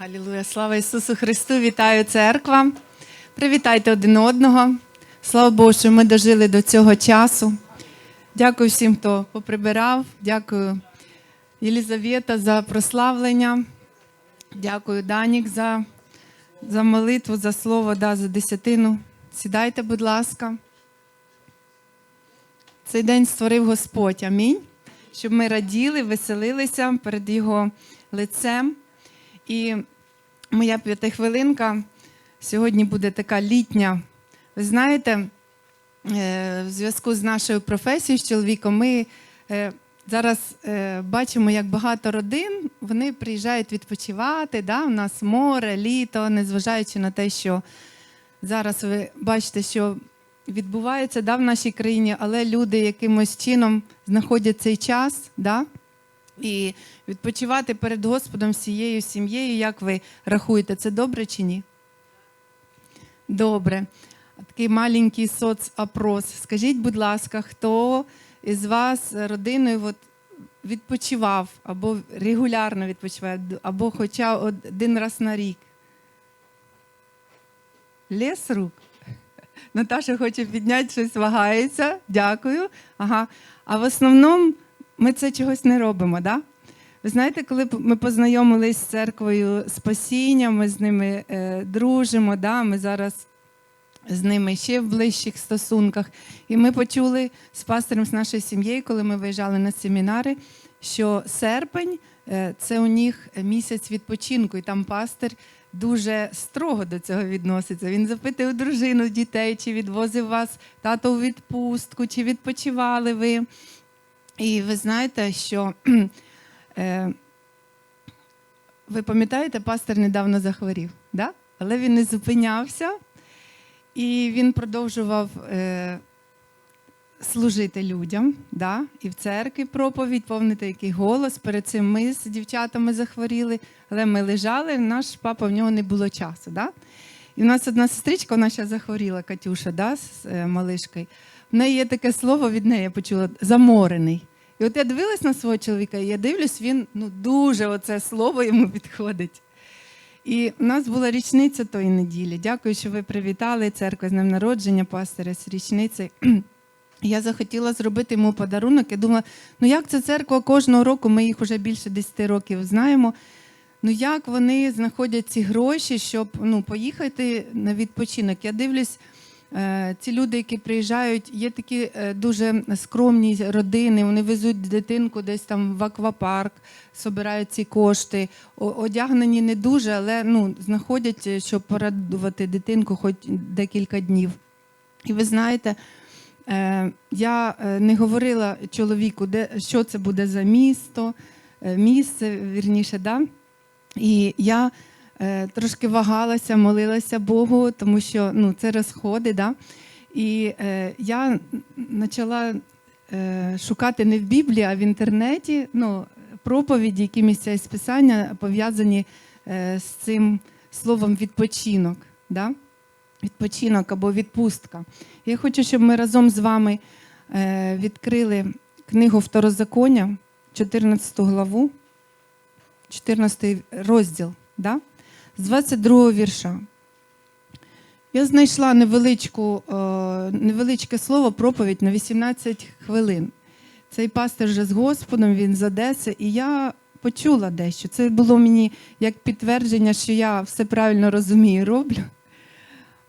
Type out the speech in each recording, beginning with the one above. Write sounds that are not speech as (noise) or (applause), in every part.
Алілуя, слава Ісусу Христу! Вітаю церква. Привітайте один одного. Слава Богу, що ми дожили до цього часу. Дякую всім, хто поприбирав. Дякую Єлізавета за прославлення. Дякую, Данік, за, за молитву, за слово, да, за десятину. Сідайте, будь ласка. Цей день створив Господь. Амінь. Щоб ми раділи, веселилися перед Його лицем. І моя п'ятихвилинка сьогодні буде така літня. Ви знаєте, е, в зв'язку з нашою професією з чоловіком, ми е, зараз е, бачимо, як багато родин вони приїжджають відпочивати. Да? У нас море, літо, незважаючи на те, що зараз ви бачите, що відбувається да, в нашій країні, але люди якимось чином знаходять цей час. Да? І відпочивати перед Господом всією сім'єю, як ви рахуєте, це добре чи ні? Добре. Такий маленький соцопрос. Скажіть, будь ласка, хто із вас родиною от, відпочивав або регулярно відпочиває, або хоча один раз на рік? Лес рук. Наташа хоче підняти щось, вагається. Дякую. Ага. А в основному ми це чогось не робимо, да? Ви знаєте, коли ми познайомились з церквою спасіння, ми з ними е, дружимо, да? ми зараз з ними ще в ближчих стосунках. І ми почули з пастором з нашою сім'єю, коли ми виїжджали на семінари, що серпень е, це у них місяць відпочинку, і там пастор дуже строго до цього відноситься. Він запитує дружину дітей, чи відвозив вас тато у відпустку, чи відпочивали ви. І ви знаєте, що е, ви пам'ятаєте, пастор недавно захворів, да? але він не зупинявся і він продовжував е, служити людям, да? і в церкві проповідь, повнити який голос. Перед цим ми з дівчатами захворіли, але ми лежали, наш папа в нього не було часу. Да? І в нас одна сестричка, вона ще захворіла, Катюша, да, з е, малишкою. В неї є таке слово від неї, я почула заморений. І от я дивилась на свого чоловіка, і я дивлюсь, він ну, дуже оце слово йому підходить. І в нас була річниця тої неділі. Дякую, що ви привітали церкву з днем народження, пастора з річниці. Я захотіла зробити йому подарунок. Я думала, ну як це церква кожного року, ми їх вже більше 10 років знаємо. Ну як вони знаходять ці гроші, щоб ну, поїхати на відпочинок? Я дивлюсь. Е, ці люди, які приїжджають, є такі е, дуже скромні родини, вони везуть дитинку десь там в аквапарк, збирають ці кошти, одягнені не дуже, але ну, знаходять, е, щоб порадувати дитинку хоч декілька днів. І ви знаєте, я не говорила чоловіку, де, що це буде за місто, місце, вірніше, да? і я трошки вагалася, молилася Богу, тому що ну, це розходи. Да? І е, я почала е, шукати не в Біблії, а в інтернеті ну, проповіді, які місця із писання пов'язані е, з цим словом відпочинок. Да? Відпочинок або відпустка. Я хочу, щоб ми разом з вами е, відкрили книгу Второзаконня, 14 главу, 14 розділ. Да? З 22 вірша. Я знайшла невеличку, е, невеличке слово проповідь на 18 хвилин. Цей пастир вже з Господом, він з Одеси, і я почула дещо. Це було мені як підтвердження, що я все правильно розумію роблю.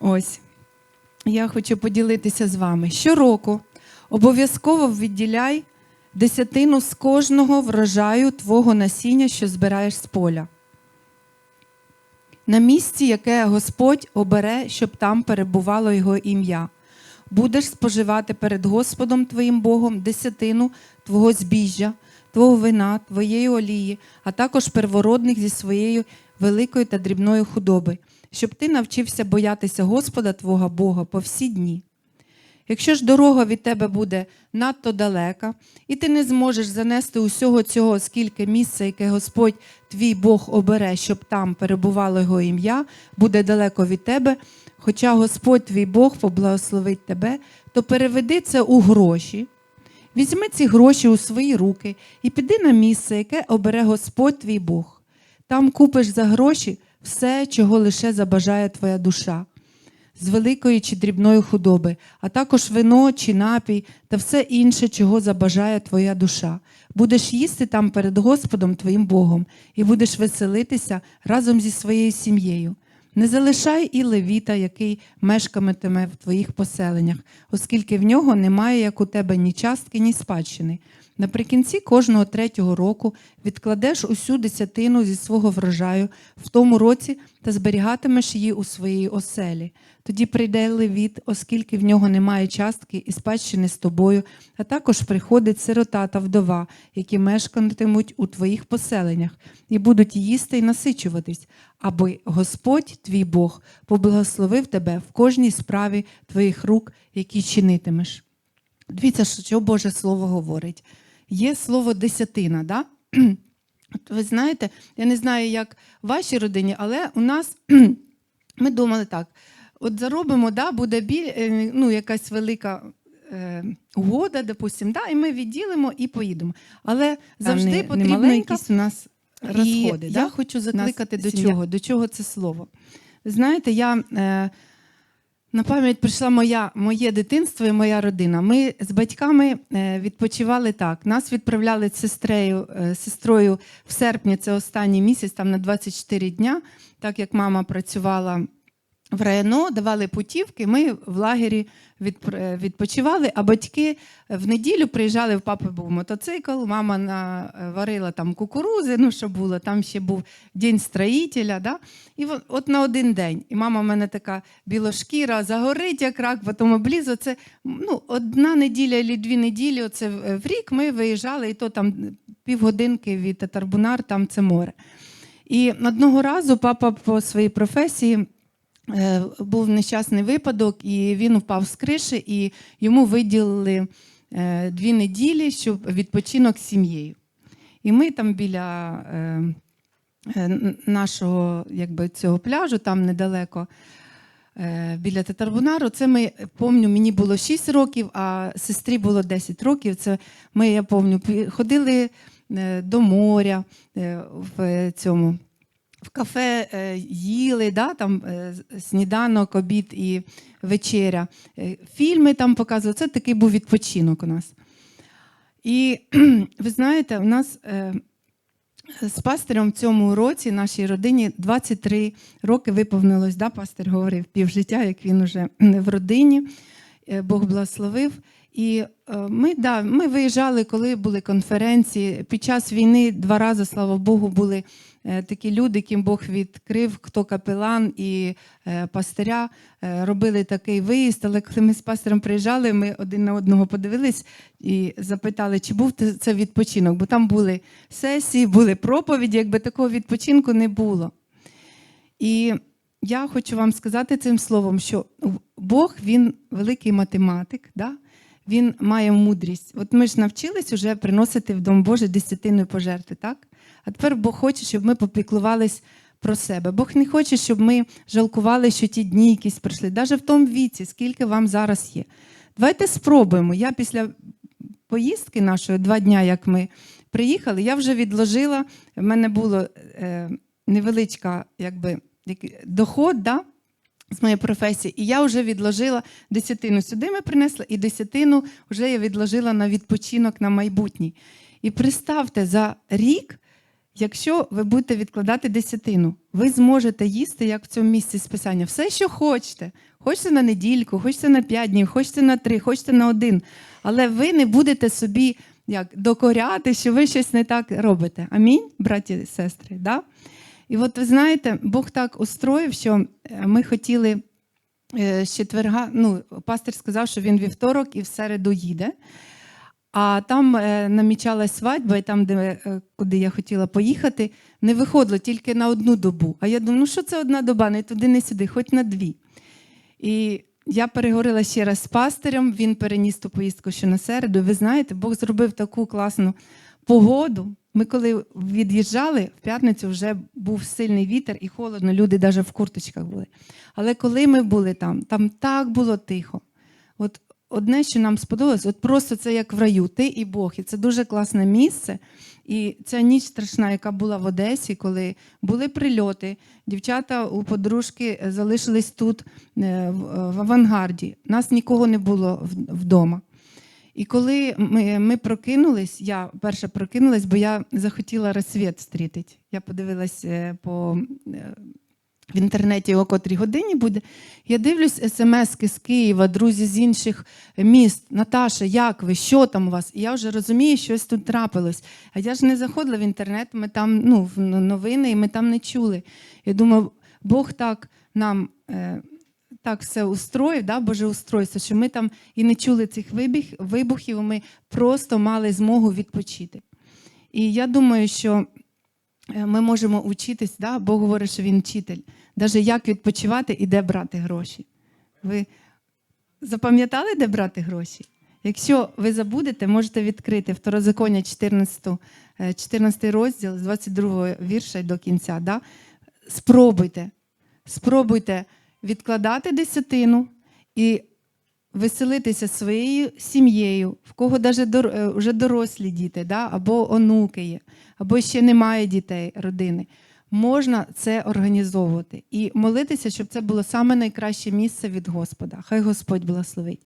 Ось. Я хочу поділитися з вами. Щороку обов'язково відділяй десятину з кожного врожаю твого насіння, що збираєш з поля на місці, яке Господь обере, щоб там перебувало Його ім'я. Будеш споживати перед Господом твоїм Богом десятину твого збіжжя, твого вина, твоєї олії, а також первородних зі своєю великої та дрібної худоби, щоб ти навчився боятися Господа Твого Бога по всі дні. Якщо ж дорога від тебе буде надто далека, і ти не зможеш занести усього цього, скільки місця, яке Господь твій Бог обере, щоб там перебувало його ім'я, буде далеко від тебе, хоча Господь твій Бог поблагословить тебе, то переведи це у гроші. Візьми ці гроші у свої руки і піди на місце, яке обере Господь твій Бог. Там купиш за гроші все, чого лише забажає твоя душа з великої чи дрібної худоби, а також вино чи напій та все інше, чого забажає твоя душа. Будеш їсти там перед Господом твоїм Богом і будеш веселитися разом зі своєю сім'єю. Не залишай і левіта, який мешкатиме в твоїх поселеннях, оскільки в нього немає, як у тебе, ні частки, ні спадщини. Наприкінці кожного третього року відкладеш усю десятину зі свого врожаю в тому році та зберігатимеш її у своїй оселі. Тоді прийде левіт, оскільки в нього немає частки і спадщини з тобою, а також приходить сирота та вдова, які мешкатимуть у твоїх поселеннях, і будуть їсти і насичуватись, аби Господь, твій Бог, поблагословив тебе в кожній справі твоїх рук, які чинитимеш. Дивіться, що Боже Слово говорить. Є слово десятина, да? (clears throat) Ви знаєте, я не знаю, як в вашій родині, але у нас (clears throat) ми думали так: от заробимо, да, буде біль, е, ну, якась велика е, угода, допустим, да, і ми відділимо і поїдемо. Але завжди не- потрібно немаленька якісь у нас розходи. І да? я хочу закликати до сім'я. чого? До чого це слово? Знаєте, я е, на пам'ять прийшла моя, моє дитинство і моя родина. Ми з батьками е, відпочивали так. Нас відправляли з сестрею, е, сестрою в серпні, це останній місяць, там на 24 дня, так як мама працювала в районо, давали путівки, ми в лагері е, відпочивали, а батьки в неділю приїжджали, в папи був мотоцикл, мама е, варила там кукурузи, ну що було, там ще був день строїтеля. Да? І от, на один день. І мама в мене така білошкіра, загорить як рак, потім обліз. Оце, ну, одна неділя або дві неділі оце в в рік ми виїжджали, і то там півгодинки від Татарбунар, там це море. І одного разу папа по своїй професії е, був нещасний випадок, і він впав з криші, і йому виділили е, дві неділі, щоб відпочинок з сім'єю. І ми там біля е, е, нашого якби, цього пляжу, там недалеко. е, Біля Татарбунару, це ми помню, мені було 6 років, а сестрі було 10 років. Це ми, я пам'ятаю, ходили е, до моря е, в цьому в кафе е, їли, да, там е, сніданок, обід і вечеря. Е, Фільми там показували. Це такий був відпочинок у нас. І (clears throat) ви знаєте, у нас з пастирем в цьому році нашій родині 23 роки виповнилось, да, пастир говорив півжиття, як він уже в родині. Бог благословив. І е, ми, да, ми виїжджали, коли були конференції. Під час війни два рази, слава Богу, були е, такі люди, яким Бог відкрив, хто капелан і е, пастиря. Робили такий виїзд. Але коли ми з пастором приїжджали, ми один на одного подивились і запитали, чи був це відпочинок, бо там були сесії, були проповіді, якби такого відпочинку не було. І я хочу вам сказати цим словом, що Бог він великий математик, да? Він має мудрість. От ми ж навчились уже приносити в Дом Божий десятину пожертви, так? А тепер Бог хоче, щоб ми попіклувались про себе. Бог не хоче, щоб ми жалкували, що ті дні якісь пройшли, навіть в тому віці, скільки вам зараз є. Давайте спробуємо. Я після поїздки нашої два дня, як ми приїхали, я вже відложила. В мене було е, невеличка, якби доход да, з моєї професії, і я вже відложила десятину. Сюди ми принесли, і десятину вже я відложила на відпочинок на майбутній. І представте, за рік, якщо ви будете відкладати десятину, ви зможете їсти, як в цьому місці списання, все, що хочете. Хочете на недільку, хочете на п'ять днів, хочете на три, хочете на один. Але ви не будете собі як, докоряти, що ви щось не так робите. Амінь, браті і сестри. Да? І от ви знаєте, Бог так устроїв, що е, ми хотіли е, з четверга, ну, пастир сказав, що він вівторок і в середу їде. А там е, намічалась свадьба, і там, де, куди я хотіла поїхати, не виходило тільки на одну добу. А я думаю, ну що це одна доба, не туди, не сюди, хоч на дві. І я переговорила ще раз з пастирем, він переніс ту поїздку ще на середу. Ви знаєте, Бог зробив таку класну погоду. Ми коли від'їжджали, в п'ятницю вже був сильний вітер і холодно, люди навіть в курточках були. Але коли ми були там, там так було тихо. От одне, що нам сподобалось, от просто це як в раю, ти і Бог. І це дуже класне місце. І ця ніч страшна, яка була в Одесі, коли були прильоти, дівчата у подружки е, залишились тут е, в в авангарді. Нас нікого не було вдома. І коли ми, ми прокинулись, я перша прокинулась, бо я захотіла розсвіт зустріти. Я подивилась е, по, е, в інтернеті, о котрій годині буде. Я дивлюсь смски з Києва, друзі з інших міст. Наташа, як ви? Що там у вас? І я вже розумію, щось тут трапилось. А я ж не заходила в інтернет, ми там ну, в новини, і ми там не чули. Я думаю, Бог так нам. Е, так все устроїв, да, Боже устройство, що ми там і не чули цих вибіг, вибухів, ми просто мали змогу відпочити. І я думаю, що е, ми можемо вчитись, да? Бог говорить, що він вчитель, навіть як відпочивати і де брати гроші. Ви запам'ятали, де брати гроші? Якщо ви забудете, можете відкрити Второзаконня 14, е, 14 розділ з 22 вірша до кінця. Да? Спробуйте, спробуйте відкладати десятину і веселитися своєю сім'єю, в кого навіть вже дорослі діти, да? або онуки є, або ще немає дітей, родини. Можна це організовувати і молитися, щоб це було саме найкраще місце від Господа. Хай Господь благословить.